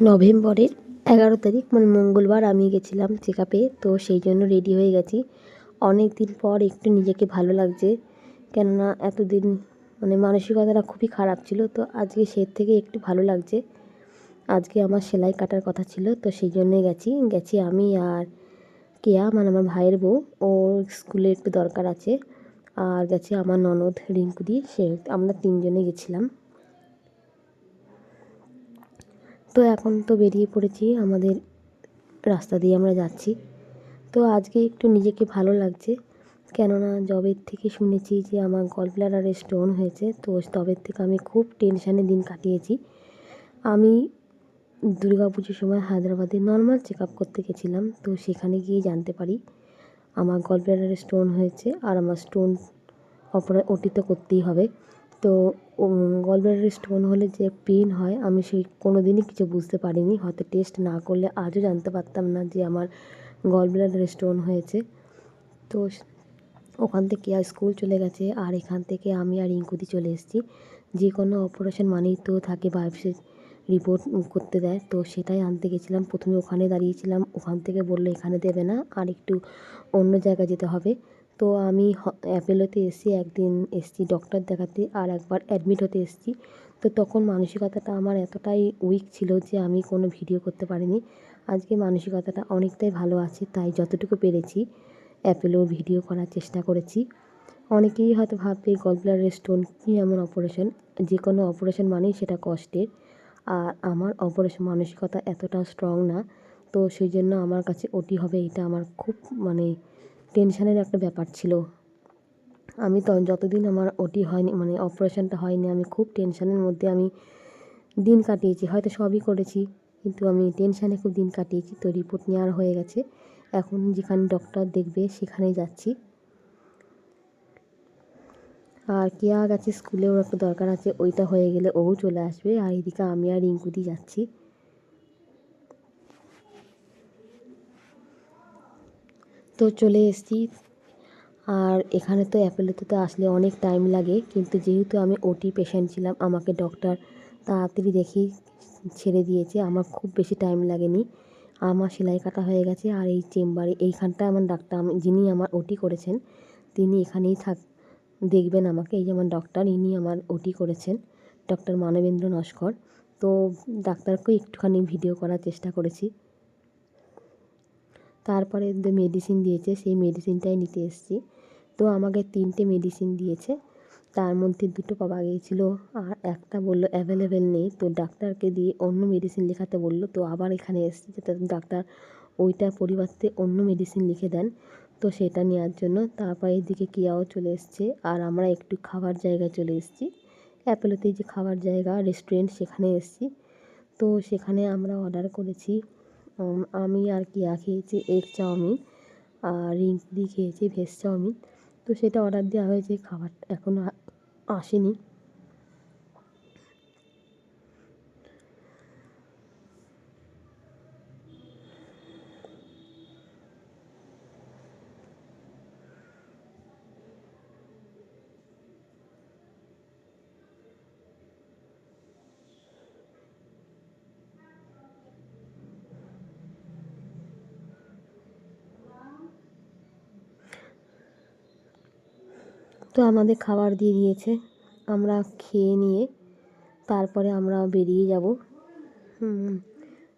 নভেম্বরের এগারো তারিখ মানে মঙ্গলবার আমি গেছিলাম চেক আপে তো সেই জন্য রেডি হয়ে গেছি। অনেক দিন পর একটু নিজেকে ভালো লাগছে, কেননা এতদিন মানে মানসিকতাটা খুবই খারাপ ছিল, তো আজকে সে থেকে একটু ভালো লাগছে। আজকে আমার সেলাই কাটার কথা ছিল, তো সেই জন্যে গেছি। গেছি আমি আর কেয়া মানে আমার ভাইয়ের বউ, ওর স্কুলে একটু দরকার আছে। আর গেছে আমার ননদ রিঙ্কুদি সে আমরা তিনজনে গেছিলাম। তো এখন তো বেরিয়ে পড়েছি, আমাদের রাস্তা দিয়ে আমরা যাচ্ছি। তো আজকে একটু নিজেকে ভালো লাগছে, কেননা জবের থেকে শুনেছি যে আমার গল ব্লাডারে স্টোন হয়েছে, তো তবের থেকে আমি খুব টেনশানে দিন কাটিয়েছি। আমি পুজোর সময় হায়দ্রাবাদে নর্মাল চেক আপ করতে গেছিলাম, তো সেখানে গিয়ে জানতে পারি আমার গল ব্লাডারে স্টোন হয়েছে আর আমার স্টোন অপরা ওটি তো করতেই হবে। তো গলব্লাডারে স্টোন হলে যে পেন হয়, আমি সেই কোনো দিনই কিছু বুঝতে পারিনি। হয়তো টেস্ট না করলে আজও জানতে পারতাম না যে আমার গলব্লাডারে স্টোন হয়েছে। তো ওখান থেকে আর স্কুল চলে গেছে। আর এখান থেকে আমি আর ইঙ্কুদি চলে এসেছি। যে কোনো অপারেশন মানেই তো থাকে বায়োপসি রিপোর্ট করতে দেয়। তো সেটাই আনতে গেছিলাম। প্রথমে ওখানে দাঁড়িয়েছিলাম। ওখান থেকে বলল এখানে দেবে না। আর একটু অন্য জায়গায় যেতে হবে। তো আমি অ্যাপেলোতে এসেছি একদিন এসেছি ডক্টর দেখাতে আর একবার অ্যাডমিট হতে এসেছি। তো তখন মানসিকতাটা আমার এতটাই উইক ছিল যে আমি কোনো ভিডিও করতে পারিনি। আজকে মানসিকতাটা অনেকটাই ভালো আছে, তাই যতটুকু পেরেছি অ্যাপেলোর ভিডিও করার চেষ্টা করেছি। অনেকেই হয়তো ভাববে গলব্লাডার স্টোন কী এমন অপারেশন যে কোনো অপারেশন মানেই সেটা কষ্টের। আর আমার অপারেশন মানসিকতা এতটা স্ট্রং না, তো সেই জন্য আমার কাছে ওটি হবে, এটা আমার খুব মানে টেনশানের একটা ব্যাপার ছিল। আমি তো যতদিন আমার ওটি হয়নি মানে অপারেশনটা হয়নি, আমি খুব টেনশানের মধ্যে আমি দিন কাটিয়েছি। হয়তো সবই করেছি, কিন্তু আমি টেনশানে খুব দিন কাটিয়েছি। তো রিপোর্ট নেওয়ার হয়ে গেছে। এখন যেখানে ডক্টর দেখবে, সেখানেই যাচ্ছি। আর কেয়া গেছে? স্কুলে ওর একটা দরকার আছে, ওইটা হয়ে গেলে ও চলে আসবে। আর এদিকে আমি আর রিঙ্কুদি যাচ্ছি। তো চলে এসেছি। আর এখানে তো অ্যাপেলোতে তো আসলে অনেক টাইম লাগে, কিন্তু যেহেতু আমি ওটি পেশেন্ট ছিলাম, আমাকে ডক্টর তাড়াতাড়ি দেখি ছেড়ে দিয়েছে। আমার খুব বেশি টাইম লাগেনি। আমার সেলাই কাটা হয়ে গেছে, আর এই চেম্বারে এইখানটা আমার ডাক্তার যিনি আমার ওটি করেছেন, তিনি এখানেই থাক, দেখবেন আমাকে। এই যেমন ডক্টর ইনি আমার ওটি করেছেন ডক্টর মানবেন্দ্র নস্কর। তো ডাক্তারকেও একটুখানি ভিডিও করার চেষ্টা করেছি। তারপরে যে মেডিসিন দিয়েছে, সেই মেডিসিনটাই নিতে এসেছি। তো আমাকে তিনটে মেডিসিন দিয়েছে। তার মধ্যে দুটো পাওয়া গিয়েছিল আর একটা বলল অ্যাভেলেবেল নেই। তো ডাক্তারকে দিয়ে অন্য মেডিসিন লেখাতে বলল। তো আবার এখানে এসেছি যাতে ডাক্তার ওইটার পরিবর্তে অন্য মেডিসিন লিখে দেন। তো সেটা নেওয়ার জন্য তারপর এদিকে কিয়াও চলে এসছে। আর আমরা একটু খাবার জায়গায় চলে এসেছি। অ্যাপেলোতে যে খাবার জায়গা রেস্টুরেন্ট সেখানে এসেছি। তো সেখানে আমরা অর্ডার করেছি আমি আর কিয়া খেয়েছি এগ চাউমিন, আর রিঙ্কি খেয়েছি ভেজ চাউমিন। তো সেটা অর্ডার দেওয়া হয়েছে, খাবার এখনও আসেনি। তো আমাদের খাবার দিয়ে দিয়েছে। আমরা খেয়ে নিয়ে তারপরে আমরা বেরিয়ে যাব।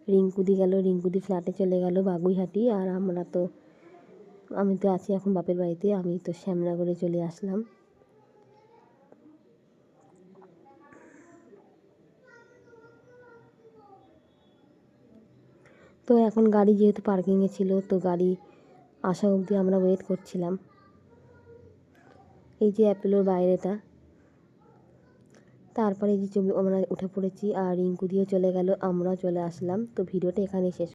রিঙ্কুদি গেল। রিঙ্কুদি ফ্ল্যাটে চলে গেল বাগুইহাটি। আর আমরা তো, আমি তো আছি এখন বাপের বাড়িতে। আমি তো শ্যামনগরে চলে আসলাম। তো এখন গাড়ি যেহেতু পার্কিংয়ে ছিল, তো গাড়ি আসা অবধি আমরা ওয়েট করছিলাম। এই যে অ্যাপেলোর বাইরেটা। তারপরে যে আমরা উঠে পড়েছি আর রিঙ্কু দিয়ে চলে গেল আমরা চলে আসলাম। তো ভিডিওটা এখানেই শেষ।